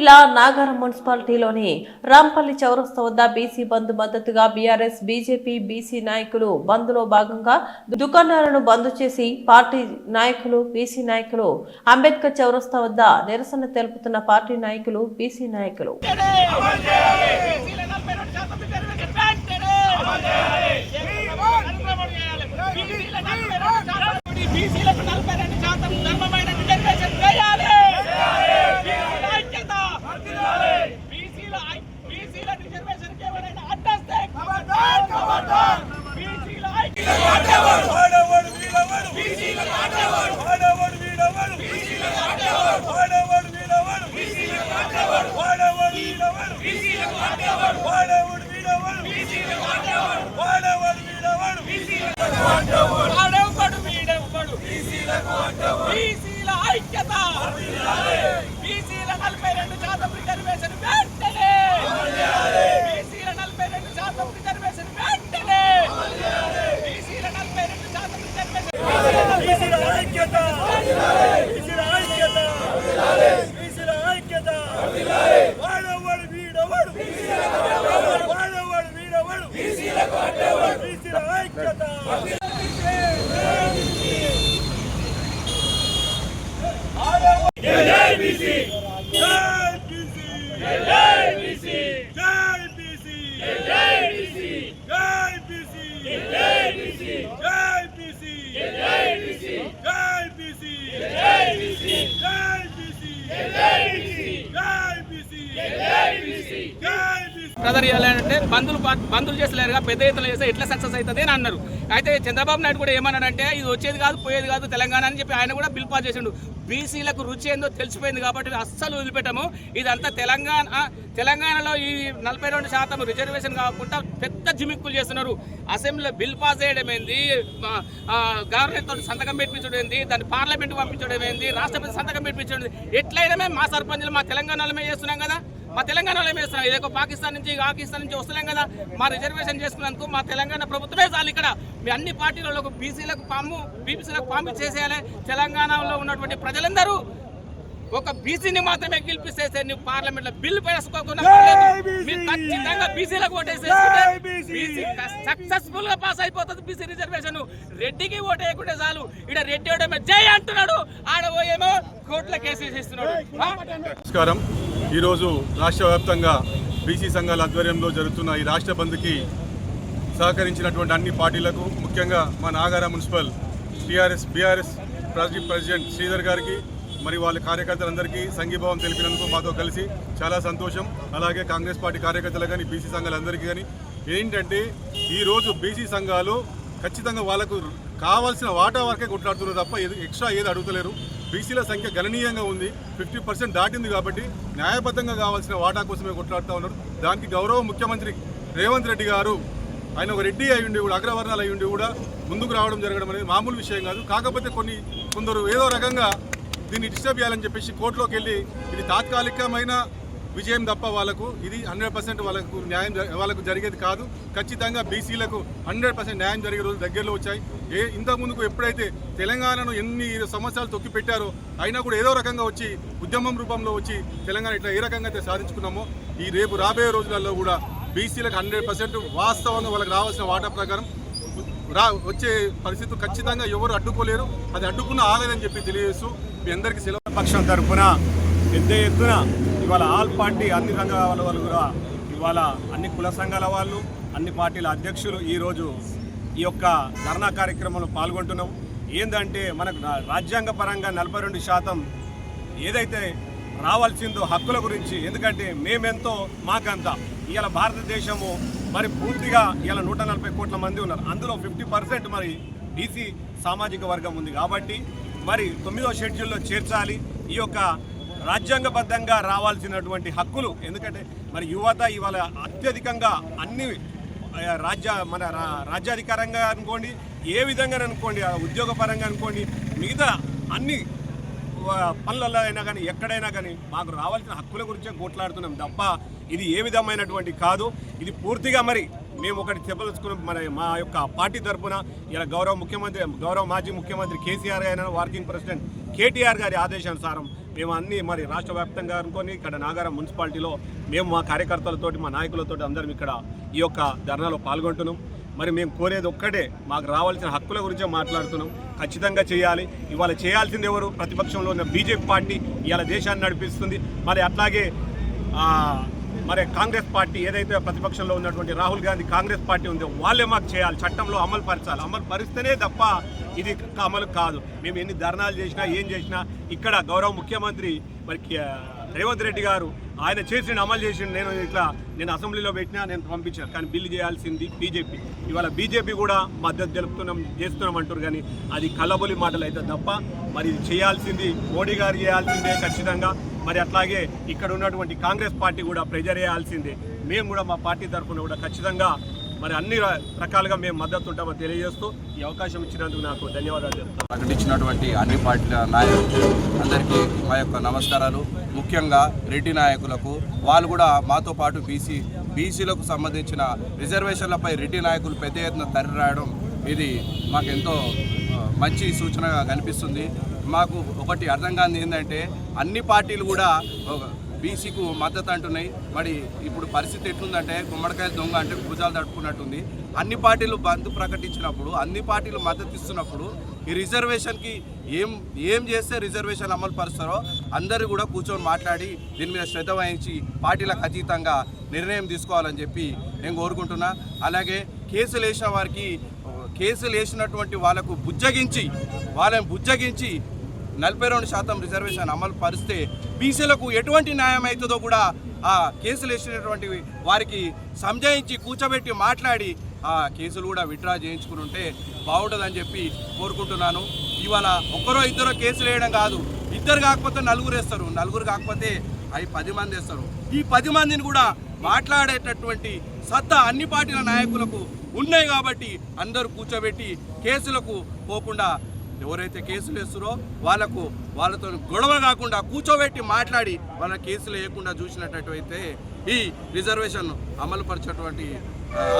జిల్లా నాగారం మున్సిపాలిటీలోని రాంపల్లి చౌరస్తా వద్ద బీసీ బంద్ మద్దతుగా బీఆర్ఎస్ బీజేపీ బీసీ నాయకులు బంద్లో భాగంగా దుకాణాలను బంద్ చేసి పార్టీ నాయకులు బీసీ నాయకులు అంబేద్కర్ చౌరస్తా వద్ద నిరసన తెలుపుతున్న పార్టీ నాయకులు బీసీ నాయకులు బీసీలకు నలభై రెండు శాతం ధర్మమైన రిజర్వేషన్ చేయాలి బీసీల ఐక్యత బీసీల ఐ- బీసీల రిజర్వేషన్ ఎవరైనా అడ్డస్తే బీసీల ఐక్యత వాడవాడు వీడవాడు బీసీలకు ఆటవాడు వాడవాడు వీడవాడు బీసీలకు ఆటవాడు వాడవాడు వీడవాడు బీసీలకు ఆటవాడు వాడవాడు వీడవాడు బీసీలకు ఆటవాడు వాడవాడు వీడవాడు బీసీలకు ఆటవాడు వాడవాడు వీడవాడు బీసీలకు ఆటవాడు వాడెవ్వడు వీడెవ్వడు బీసీల ఐక్యత బీసీల నలభై రెండు శాతం రిజర్వేషన్ వెంటనే బీసీల నలభై రెండు శాతం రిజర్వేషన్ వెంటనే బీసీల నలభై రెండు శాతం రిజర్వేషన్ బీసీల ఐక్యత బీసీల ఐక్యత బీసీల ఐక్యత వాడవాడు వీడవాడు వాడవాడు వీడవాడు బీసీలకు ఆటవాడు బీసీల ఐక్యత జై బీసీ జై బీసీ జై బీసీ జై బీసీ జై బీసీ జై బీసీ జై బీసీ జై బీసీ జై బీసీ జై బీసీ జై బీసీ జై బీసీ జై బీసీ జై బీసీ జై బీసీ జై బీసీ బ్రదర్ చేయాలంటే బంధులు బంధులు చేసలేరుగా పెద్ద ఎత్తున చేస్తే ఎట్లా సక్సెస్ అవుతుంది అని అన్నారు. అయితే చంద్రబాబు నాయుడు కూడా ఏమన్నాడంటే ఇది వచ్చేది కాదు పోయేది కాదు తెలంగాణ అని చెప్పి ఆయన కూడా బిల్ పాస్ చేసిండు. బీసీలకు రుచి ఏందో తెలిసిపోయింది కాబట్టి అస్సలు వదిలిపెట్టము. ఇదంతా తెలంగాణ తెలంగాణలో ఈ నలభై రెండు శాతం రిజర్వేషన్ కాకుండా పెద్ద జిమిక్కులు చేస్తున్నారు. అసెంబ్లీలో బిల్ పాస్ చేయడం ఏంది? సంతకం పెట్టించడం ఏంది? దాన్ని పార్లమెంట్ పంపించడం ఏంది? రాష్ట్రపతి సంతకం పెట్టించడం ఏంది? ఎట్లయినా మా సర్పంచులు మా తెలంగాణలో చేస్తున్నాం కదా. మా తెలంగాణలో ఏం చేస్తున్నాం? పాకిస్తాన్ నుంచి పాకిస్తాన్ నుంచి వస్తలేం కదా? మా రిజర్వేషన్ చేసుకున్నందుకు మా తెలంగాణ ప్రభుత్వమే చాలు ఇక్కడ. మీ అన్ని పార్టీలలో బీసీలకు పాము బీబీసీలకు పాము చేసేయాలి. తెలంగాణలో ఉన్నటువంటి ప్రజలందరూ ఒక బీసీని మాత్రమే గెలిపిస్తే నువ్వు పార్లమెంట్లో బిల్లు మీరు ఖచ్చితంగా బీసీలకు బీసీ! సక్సెస్ఫుల్గా పాస్ అయిపోతుంది బీసీ రిజర్వేషన్ రెడ్డికి ఓటు వేయకుంటే చాలు. ఇక్కడ రెడ్డి ఓటేమో జై అంటున్నాడు. ఆడ ఏమో కోర్టులో కేసు వేసేస్తున్నాడు. ఆ? నమస్కారం. ఈరోజు రాష్ట్ర వ్యాప్తంగా బీసీ సంఘాల ఆధ్వర్యంలో జరుగుతున్న ఈ రాష్ట్ర బంద్కి సహకరించినటువంటి అన్ని పార్టీలకు ముఖ్యంగా మా నాగార municipal TRS BRS project president Sridhar గారికి మరి వాళ్ళ కార్యకర్తలందరికీ సంఘీభావం తెలిపినందుకు మాతో కలిసి చాలా సంతోషం. అలాగే కాంగ్రెస్ పార్టీ కార్యకర్తలు కానీ బీసీ సంఘాలందరికీ కానీ ఏంటంటే ఈరోజు బీసీ సంఘాలు ఖచ్చితంగా వాళ్ళకు కావాల్సిన వాటా వరకే కొట్లాడుతున్నారు తప్ప ఏది ఎక్స్ట్రా ఏది అడుగుతలేరు. బీసీల సంఖ్య గణనీయంగా ఉంది ఫిఫ్టీ పర్సెంట్ దాటింది కాబట్టి న్యాయబద్ధంగా కావాల్సిన వాటా కోసమే కొట్లాడుతూ ఉన్నారు. దానికి గౌరవ ముఖ్యమంత్రి రేవంత్ రెడ్డి గారు ఆయన ఒక రెడ్డి అయి ఉండి కూడా అగ్రవర్ణాలు అయి ఉండి కూడా ముందుకు రావడం జరగడం అనేది మామూలు విషయం కాదు. కాకపోతే కొన్ని కొందరు ఏదో రకంగా దీన్ని డిస్టర్బ్ చేయాలని చెప్పేసి కోర్టులోకి వెళ్ళి ఇది తాత్కాలికమైన విజయం తప్ప వాళ్ళకు ఇది హండ్రెడ్ పర్సెంట్ వాళ్ళకు న్యాయం జ- వాళ్ళకు జరిగేది కాదు. ఖచ్చితంగా బీసీలకు హండ్రెడ్ పర్సెంట్ న్యాయం జరిగే రోజులు దగ్గరలో వచ్చాయి. ఏ ఇంతకుముందుకు ఎప్పుడైతే తెలంగాణను ఎన్ని సంవత్సరాలు తొక్కి పెట్టారో అయినా కూడా ఏదో రకంగా వచ్చి ఉద్యమం రూపంలో వచ్చి తెలంగాణ ఇట్లా ఏ రకంగా అయితే సాధించుకున్నామో ఈ రేపు రాబోయే రోజులలో కూడా బీసీలకు హండ్రెడ్ పర్సెంట్ వాస్తవంగా వాళ్ళకి రావాల్సిన వాటా ప్రకారం రా వచ్చే పరిస్థితులు ఖచ్చితంగా ఎవరు అడ్డుకోలేరు. అది అడ్డుకున్న ఆగదని చెప్పి తెలియజేస్తూ మీ అందరికీ సెలవు పక్షం తరఫున పెద్ద ఎత్తున ఇవాళ ఆల్ పార్టీ అన్ని రంగాల వాళ్ళు కూడా ఇవాళ అన్ని కుల సంఘాల వాళ్ళు అన్ని పార్టీల అధ్యక్షులు ఈరోజు ఈ యొక్క ధర్నా కార్యక్రమంలో పాల్గొంటున్నాం. ఏంటంటే మనకు రాజ్యాంగ పరంగా నలభై రెండు శాతం ఏదైతే రావాల్సిందో హక్కుల గురించి ఎందుకంటే మేమెంతో మాకంత. ఇవాళ భారతదేశము మరి పూర్తిగా ఇవాళ నూట నలభై కోట్ల మంది ఉన్నారు. అందులో ఫిఫ్టీ పర్సెంట్ మరి బీసీ సామాజిక వర్గం ఉంది కాబట్టి మరి తొమ్మిదో షెడ్యూల్లో చేర్చాలి. ఈ యొక్క రాజ్యాంగబద్ధంగా రావాల్సినటువంటి హక్కులు ఎందుకంటే మరి యువత ఇవాళ అత్యధికంగా అన్ని రాజ్య మన రా- రాజ్యాధికారంగా అనుకోండి ఏ విధంగా అనుకోండి ఉద్యోగపరంగా అనుకోండి మిగతా అన్ని పనులలో అయినా కానీ ఎక్కడైనా కానీ మాకు రావాల్సిన హక్కుల గురించే కొట్లాడుతున్నాం తప్ప ఇది ఏ విధమైనటువంటి కాదు. ఇది పూర్తిగా మరి మేము ఒకటి చెప్పదలుచుకున్న. మన మా యొక్క పార్టీ తరఫున ఇలా గౌరవ ముఖ్యమంత్రి గౌరవ మాజీ ముఖ్యమంత్రి కేసీఆర్ గారి వర్కింగ్ ప్రెసిడెంట్ కేటీఆర్ గారి ఆదేశానుసారం మేము అన్ని మరి రాష్ట్ర వ్యాప్తంగా అనుకొని ఇక్కడ నాగారం మున్సిపాలిటీలో మేము మా కార్యకర్తలతోటి మా నాయకులతోటి అందరం ఇక్కడ ఈ యొక్క ధర్నాలో పాల్గొంటున్నాం. మరి మేము కోరేది ఒక్కటే మాకు రావాల్సిన హక్కుల గురించే మాట్లాడుతున్నాం. ఖచ్చితంగా చేయాలి. ఇవాళ చేయాల్సింది ఎవరు? ప్రతిపక్షంలో ఉన్న బీజేపీ పార్టీ ఇవాళ దేశాన్ని నడిపిస్తుంది. మరి అట్లాగే మరి కాంగ్రెస్ పార్టీ ఏదైతే ప్రతిపక్షంలో ఉన్నటువంటి రాహుల్ గాంధీ కాంగ్రెస్ పార్టీ ఉందో వాళ్ళే మాకు చేయాలి చట్టంలో అమలు పరచాలి. అమలు పరిస్తేనే తప్ప ఇది అమలు కాదు. మేము ఎన్ని ధర్నాలు చేసినా ఏం చేసినా ఇక్కడ గౌరవ ముఖ్యమంత్రి మరి రేవంత్ రెడ్డి గారు ఆయన చేసిన అమలు చేసిన నేను ఇట్లా నేను అసెంబ్లీలో పెట్టినా నేను పంపించాను. కానీ బిల్లు చేయాల్సింది బీజేపీ. ఇవాళ బీజేపీ కూడా మద్దతు తెలుపుతున్నాం చేస్తున్నాం అంటారు కానీ అది కలబొలి మాటలు అయితే తప్ప మరి చేయాల్సింది మోడీ గారు చేయాల్సిందే ఖచ్చితంగా. మరి అట్లాగే ఇక్కడ ఉన్నటువంటి కాంగ్రెస్ పార్టీ కూడా ప్రెజర్ చేయాల్సిందే మేము కూడా మా పార్టీ తరఫున కూడా ఖచ్చితంగా మరి అన్ని రకాలుగా మేము మద్దతు ఉంటామని తెలియజేస్తూ ఈ అవకాశం ఇచ్చినందుకు నాకు ధన్యవాదాలు చెప్తాను ప్రకటించినటువంటి అన్ని పార్టీల నాయకులు అందరికీ మా యొక్క నమస్కారాలు. ముఖ్యంగా రెడ్డి నాయకులకు వాళ్ళు కూడా మాతో పాటు బీసీ బీసీలకు సంబంధించిన రిజర్వేషన్లపై రెడ్డి నాయకులు పెద్ద ఎత్తున తరలి రాయడం ఇది మాకెంతో మంచి సూచనగా కనిపిస్తుంది. మాకు ఒకటి అర్థం కాని ఏంటంటే అన్ని పార్టీలు కూడా బీసీకు మద్దతు అంటున్నాయి. మరి ఇప్పుడు పరిస్థితి ఎట్లుందంటే గుమ్మడికాయ దొంగ అంటే భుజాలు తట్టుకున్నట్టుంది అన్ని పార్టీలు బంద్ ప్రకటించినప్పుడు అన్ని పార్టీలు మద్దతు ఇస్తున్నప్పుడు ఈ రిజర్వేషన్కి ఏం ఏం చేస్తే రిజర్వేషన్ అమలు పరుస్తారో అందరూ కూడా కూర్చొని మాట్లాడి దీని మీద శ్రద్ధ వహించి పార్టీలకు అతీతంగా నిర్ణయం తీసుకోవాలని చెప్పి నేను కోరుకుంటున్నా. అలాగే కేసులు వేసిన వారికి కేసులు వేసినటువంటి వాళ్ళకు బుజ్జగించి వాళ్ళని బుజ్జగించి నలభై రెండు శాతం రిజర్వేషన్ అమలు పరిస్తే బీసీలకు ఎటువంటి న్యాయం అవుతుందో కూడా ఆ కేసులు వేసినటువంటి వారికి సంజాయించి కూర్చోబెట్టి మాట్లాడి ఆ కేసులు కూడా విత్డ్రా చేయించుకుని ఉంటే బాగుంటుందని చెప్పి కోరుకుంటున్నాను. ఇవాళ ఒక్కరో ఇద్దరో కేసులు వేయడం కాదు ఇద్దరు కాకపోతే నలుగురు వేస్తారు. నలుగురు కాకపోతే అవి పది మంది వేస్తారు. ఈ పది మందిని కూడా మాట్లాడేటటువంటి సత్తా అన్ని పార్టీల నాయకులకు ఉన్నాయి కాబట్టి అందరూ కూర్చోబెట్టి కేసులకు పోకుండా ఎవరైతే కేసులు వేస్తారో వాళ్ళకు వాళ్ళతో గొడవ కాకుండా కూర్చోబెట్టి మాట్లాడి వాళ్ళ కేసులు వేయకుండా చూసినట్టయితే ఈ రిజర్వేషన్ అమలు పరిచేటువంటి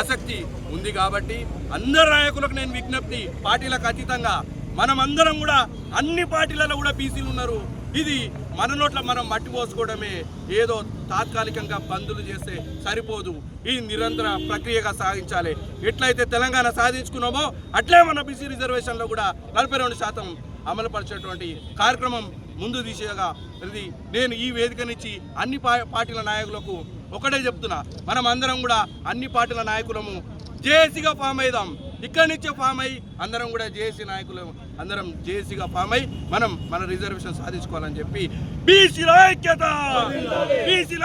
ఆసక్తి ఉంది కాబట్టి అందరు నాయకులకు నేను విజ్ఞప్తి పార్టీలకు అతీతంగా మనమందరం కూడా అన్ని పార్టీలలో కూడా బీసీలు ఉన్నారు. ఇది మన నోట్ల మనం మట్టి పోసుకోవడమే. ఏదో తాత్కాలికంగా బందులు చేస్తే సరిపోదు. ఈ నిరంతర ప్రక్రియగా సాగించాలి. ఎట్లయితే తెలంగాణ సాధించుకున్నామో అట్లే మన బీసీ రిజర్వేషన్లో కూడా నలభై రెండు శాతం అమలుపరిచేటువంటి కార్యక్రమం ముందు దిశగా ఇది నేను ఈ వేదిక నుంచి అన్ని పా- పార్టీల నాయకులకు ఒకటే చెప్తున్నా. మనం అందరం కూడా అన్ని పార్టీల నాయకులము జేఏసీగా ఫామ్ అయిదాం. ఇక్కడి నుంచే ఫామ్ అయ్యి అందరం కూడా జేఏసీ నాయకులు అందరం జేఏసీగా ఫామ్ అయ్యి మనం మన రిజర్వేషన్ సాధించుకోవాలని చెప్పి బీసీల ఐక్యత! బీసీల